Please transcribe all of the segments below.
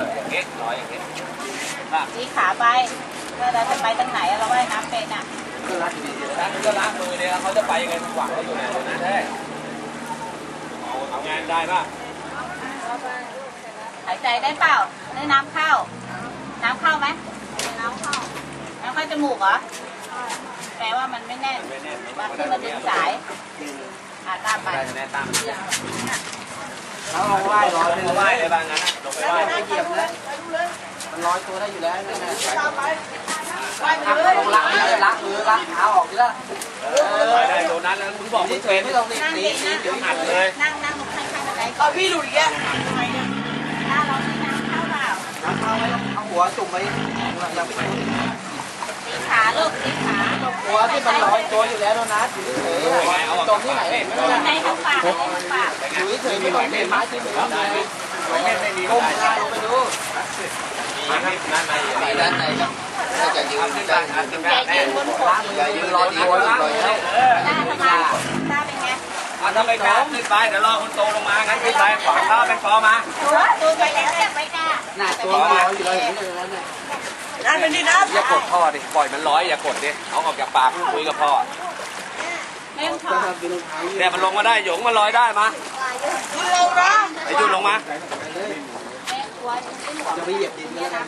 อย่างงี้ร้อยอย่างงี้ลากชี้ขาไปถ้าเราจะไปทางไหนเราว่ายน้ำเป็นอะก็ล้างดีๆล้างก็ล้างมือเนี่ยเขาจะไปยังไงหวังเขาอยู่ไหนตรงนั้นได้เอาเอางานได้ป่ะหายใจได้เปล่าได้น้ำเข้า น้ำเข้าไหมน้ำเข้าน้ำเข้าจมูกเหรอแปลว่ามันไม่แน่นม่แน่มาขึ้นมาดึงสายอ่าตามไปตาม เอาไหว้ร้อยลงมาไหว้เลยบ้างงั้นลงไปไหว้ไม่เหยียบนะมันร้อยตัวได้อยู่แล้วนั่นะไหว้ไปเลยล้างมือล้างมือล้างเท้าออกเยอะไปได้โดนัทแล้วมึงบอกมึงเฉเป็นไม่ต้องนี่นี่เดี๋ยวอัดเลยนั่งนั่งข้างๆบันไดเอาพี่ดูดิแกหน้าเรามีน้ำเข้าเปล่าล้างเท้าไว้เอาหัวจุ่มไว้อย่าไปสี ขาลูกสีขาหัวที่มันร้อยตัวอยู่แล้วนะอยู่เฉยตรงที่ไหนในทั้งปากในทั้งปากอยู่เฉยไม่ต้องเป็นไม้ที่เหลือเลยไม่ไม่ดีก้มหน้าลงไปดูนั่นในด้านในครับถ้าจะยืนขึ้นได้านขึ้นอย่ายืนบนหัวอย่ายืนรอยตัวร้อยแล้วหน้าทำไมหน้าเป็นไงเอาถ้าไมกล้าขึ้นไปเดี๋ยวรอคนโตลงมางั้นขึ้นไปขวางเท้าเป็นคอมาตัวตัวไปแล้วแต่ไม่กล้าหน้าตัวร้อยอยู่เลยเห็นเลยนั่นน่ะ นั่นเป็นที่น้ำอย่ากดพ่อดิ ปล่อยมันร้อยอย่ากดดิเอาออกจากปากคุยกับพ่อแม่งพอทำเป็นรองเท้าเนี่ยมันลงมาได้หยงมันลอยได้มาเราร้องไอ้ยุ่นลงมาแม่กลัวจะไม่หลวมจะไปเหยียบดินกันแล้วกัน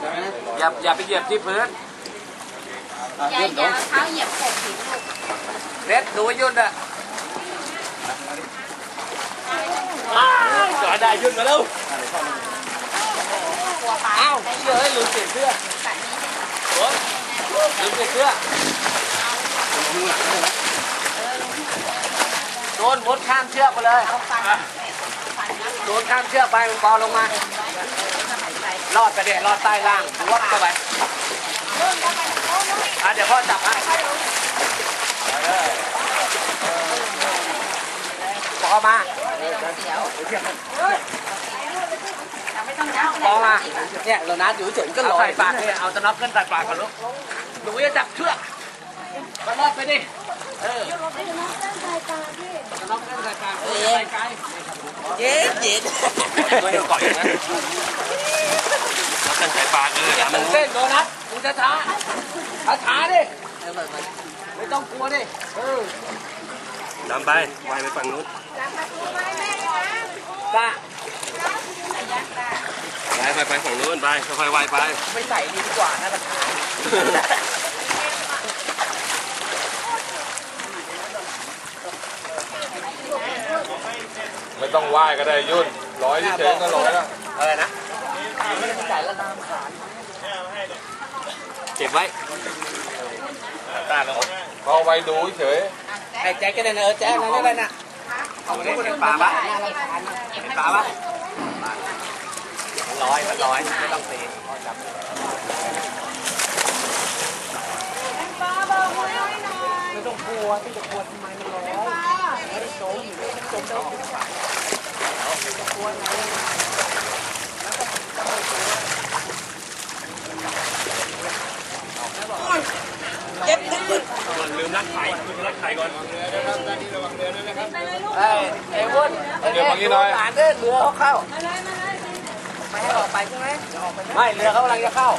เดี๋ยวนะอย่าอย่าไปเหยียบที่พื้นอย่าอย่าเท้าเหยียบกบผิดลูกเน็ตดูไอ้ยุ่นอะจอดได้ยุ่นมาแล้ว กลัวปลาอ้าวได้เชื่อให้ลืมเปลี่ยนเสื้อสัตว์นี้โอ้ยลืมเปลี่ยนเสื้อโดนมดข้ามเชือกไปเลยโดนข้ามเชือกไปมันปอลงมา รอดไปเด็รอดใต้ล่างวัดเข้าไปอะเดี๋ยวพ่อจับให้ปอมาเสียว ม่ต้องนับปอมาเนี่ยเรานัดอยู่เฉยก็เอาร้อใส่ยปากเนี่ยเอาตะน็อปขึ้นใส่ปากก่อนลูกหนูจะจับเชือกมันรอดไปดิเออตะน็อปขึ้นใส่ปากเออใส่ไกลเย็นเย็นไม่ต้องก่อยอย่างนั้นแล้วกันใส่ปากเออมันเส้นโดนัทมึงจะช้าช้าช้าดิไม่ต้องกลัวดิเออดำไปไวไปฝั่งนู้นป้า ไปไปไปฝั่งนู้นไปค่อยๆไวไป ไม่ใส่ดีกว่านะราคาไม่ต้องไหว้ก็ได้ยุ่นร้อยเฉยๆก็ร้อยแล้วอะไรนะไม่ใส่แล้วตามขาเก็บไว้ตาลงพอไว้ดูเฉยไอ้แจ็คก็ได้นะเออแจ็คนั่นก็ได้นะเอาเล่นเป็นปลาปะเป็นปลาปะมัน ร้อยมันร้อยไม่ต้องตีพ่อจับไม่ต้องกลัวที่จะกลัวทำไมมันร้อยไม่ได้จมจมได้ลืมรักไข่ลืมรักไข่ก่อนเอ้ยไอ้วุ้นเดี๋ยวฝั่งนี้หน่อยหลานเด้อเรือเข้า ไม่ให้ออกไปใช่ไหมจะออกไปไม่เรือเขากำลังจะเข้า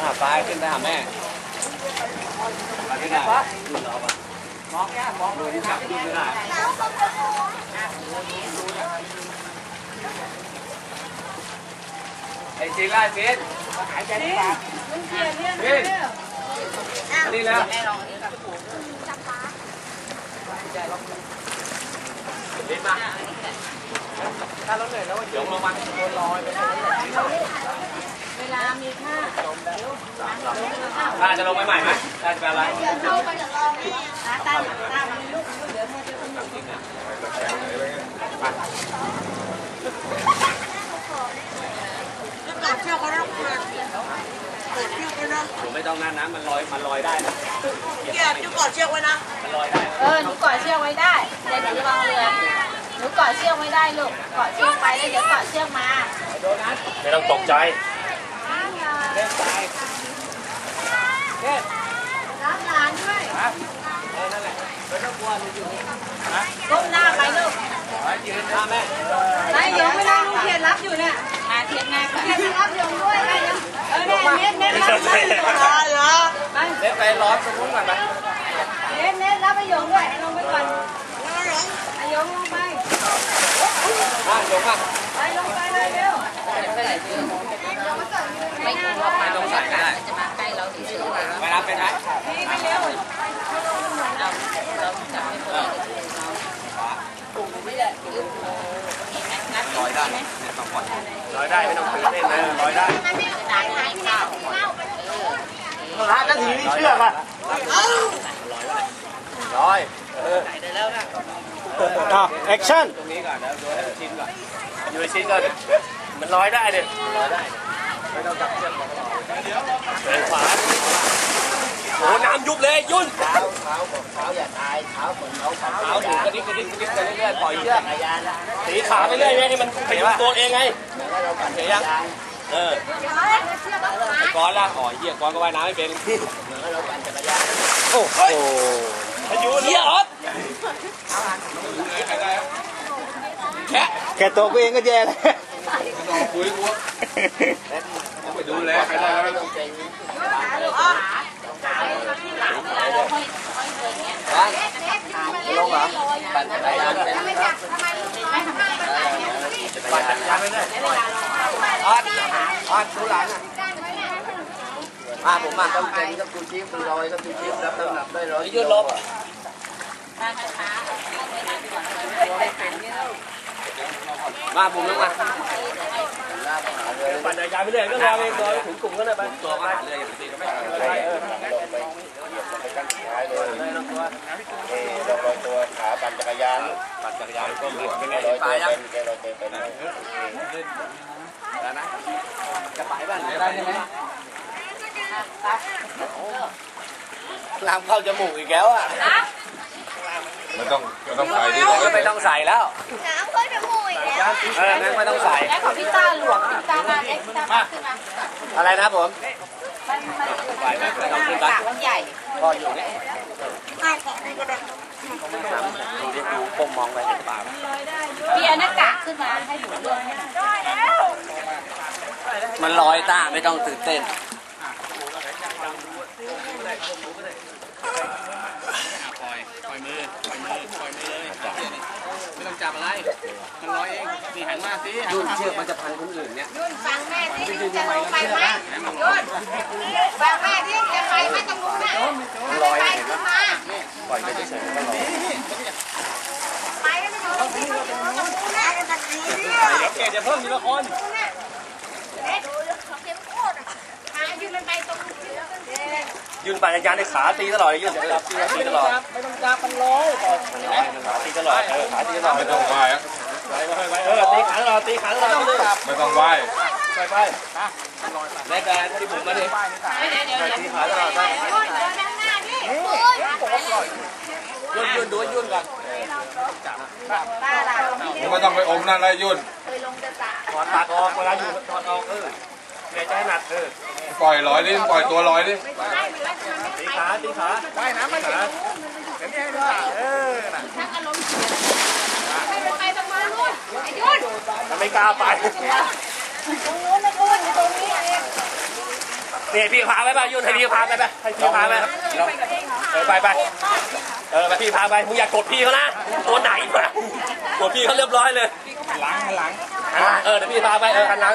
อ่าไปขึ้นไปหาแม่ไปที่ไหนมองเนี่ยมองดูจับขึ้นไม่ได้ไอ้จีนล่ะจีนหายใจในปากจีนอันนี้แล้ว แม่ลองอันนี้กับ จีนมา ถ้าเราเหนื่อยแล้วเดี๋ยวลงมาเวลามีค่าตาจะลงใหม่ไหมตาจะเป็นอะไรเข้าไปจะรอแม่นะตาตามมีลูกเดี๋ยวแม่จะต้องผมไม่ต้องนั่นนะมันลอยมันลอยได้นะเกียร์ดูกอดเชือกไว้นะมันลอยได้เออหนูกอดเชือกไว้ได้เดี๋ยวหนูระวังเรือ หนูกอดเชือกไว้ได้ลูกกอดเชือกไปแล้วเดี๋ยวกอดเชือกมาไม่ต้องตกใจเล่นไปเล่นรับหลานด้วยเออนั่นแหละก้มหน้าไปลูกยืนหน้าแม่นายหยงไม่ได้ลุงเขียนรับอยู่เนี่ยมาเทียนหน้าก่อนเทียนรับหยงด้วยนายหยงเออเนี่ยเน็ตเน็ตรับไปเล็บไปร้อนตรงนู้นก่อนไป เน็ตเน็ตรับไปหยงด้วยลงไปก่อนนายหยงลงไป นั่งลงมาไปลงไปเลยเร็วไม่ต้องใส่ก็ได้จะมาใกล้เราเฉยๆไปรับเป็นไหมไปเร็วลอยได้ต้องผ่อนลอยได้ไม่ต้องตื่นเต้นนะลอยได้นายให้ข้าวร้านนทีนี่เชื่อป่ะลอยเออ อะแอคชั่นตรงนี้ก่อนแล้วดูให้มันชินก่อนอยู่ให้ชินก่อนมันลอยได้เด็ลอยได้ ไม่ต้องจับเชือกเดินขวาโอ้น้ำยุบเลยยุ่นเท้าเท้าบอกเท้าอย่าตายเท้าเหมือนเขาเท้าเท้าอยู่กระดิกกระดิกกระดิกไปเรื่อยๆปล่อยเชือกจักรยานนะสีขาไปเรื่อยๆนี่มันพยุงตัวเองไงเหมือนเราปั่นเห็นจัยักงรยานเออก้อนละอ๋อเหี้ยก้อนก็ว่ายน้ำไม่เป็นเหมือนเราปั่นจักรยานโอ้โหพายุ เหี้ยอ๊อฟแค่แค่ตัวกูเองก็แย่แล้วต้องคุยกูไปดูแลใครได้แล้วไม่ต้องเกรงลงเหรอปั่นจักรยานเป็นปั่นจักรยานไปเรื่อยออดออดดูหลังอะมาผมมาต้องเกรงก็กูจิ๊บลอยก็กูจิ๊บรับน้ำหนักได้ร้อยยืนลบ มาผมลงมาปั่นจักรยานไปเรื่อยก็รอไปรอถึงกลุ่มก็ได้ไปตัวมาเรืออย่าไปตีก็ไม่ได้เออลงไปเหยียบไปข้างท้ายเลยนี่ลงลอยตัวขาปั่นจักรยานปั่นจักรยานก็เหมือนแกลอยตัวเป็นแกลอยตัวเป็นแล้วนะจะไปบ้านได้ใช่ไหมลามเข้าจมูกอีกแล้วอะ ไม่ต้องไม่ต้องใส่ดีร้อยไม่ต้องใส่แล้วน้ำก็จะมูอีกแล้วเอองั้นไม่ต้องใส่แล้วของพี่ตาหลวงพี่ตามาเอ็กซ์ตาขึ้นมาอะไรนะผมมันมันหน้ากากมันใหญ่ก็อยู่เนี่ยดูดิดูก้มมองไปเห็นปลาไหมพี่เอาหน้ากากขึ้นมาให้หนูด้วยมันลอยต้าไม่ต้องตื่นเต้น ปล่อย ปล่อยมือ ปล่อยมือ ปล่อยมือเลยไม่ต้องจับอะไร มันลอยเองนี่หันมาสิหันยุ่นมาเชือกมันจะพันคนอื่นเนี่ยยุ่นฟังแม่ที่ยุ่นจะลงไปไหมยุ่นฟังแม่ที่จะไปไหมตรงนู้นนะจะไปขึ้นมาปล่อยไปเฉยๆก็ลอยไปแล้วไม่ต้องไปตรงนู้นนะเดี๋ยวเกดจะเพิ่มทีละคน เอ๊ะเข็มโคตรหายืนมันไปตรงนู้น ยืนปั่นจักรยานในขาตีตลอดเลยยืนจับตีตีตลอดไม่ต้องจับมันลอยขาตีตลอดเออขาตีตลอดไม่ต้องไหว้อะเออตีขาตลอดตีขาตลอดเลยไม่ต้องไหว้ไปไปในแบรนด์ที่ผมมาดิเดี๋ยวเดี๋ยวเดี๋ยวตีขาตลอดไปยุ่นเดินด้านหน้านี่ยุ่นยุ่นยุ่นดูยุ่นก่อนป้าล่ะมึงไม่ต้องไปอมนั่นเลยยุ่นเคยลงจะสะถอดปากออกเวลาอยู่ถอดออกเออเดี๋ยวจะให้หนักเออปล่อยร้อยดิปล่อยตัวร้อยดิ ตีขาตีขาว่น้ำไม่ถึงเดี๋ยวนี้ให้ดูเออน่ะชักอารมณ์เสียให้มันไปตรงนู้นนู่นไอ้ยุ่นมันไม่กล้าไปตรงนู้นนะยุ่นตรงนี้เองนี่พี่พาไปป่ะยุ่นให้พี่พาไปไปให้พี่พาไปเออไปไปเออไปพี่พาไปมึงอย่ากดพี่เขานะตัวไหนมากดพี่เขาเรียบร้อยเลยหลังหลังเออเดี๋ยวพี่พาไปเออหันหลัง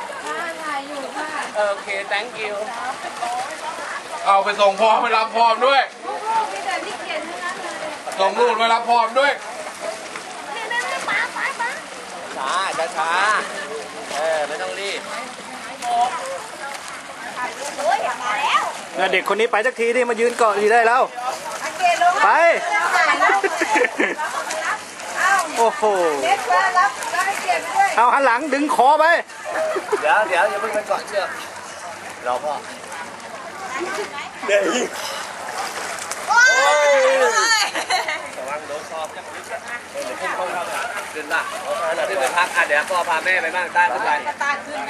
อยู่ค่ะเออโอเค thank you เอาไปส่งพ่อไปรับพ่อด้วย ลูกๆมีแต่ที่เขียนทั้งนั้นเลยส่งลูกไปรับพ่อด้วยนี่นี่นี่ป้าป้าป้าช้าช้าช้าเออไม่ต้องรีบโอ้ยอย่ามาแล้วเแล้วเด็กคนนี้ไปสักทีนี่มายืนเกาะอยู่ได้แล้ว ไปโอ้โหเอาหันหลังดึงคอไป เดี๋ยวเดี๋ยวอย่าเพิ่งไปก่อนเชือกรอพ่อเดี๋ยวยิงระวังโดนคอเดี๋ยวขึ้นห้องครับขึ้นละขึ้นไปพักอะเดี๋ยวพ่อพาแม่ไปบ้างต้าขึ้นไปตาขึ้นแม่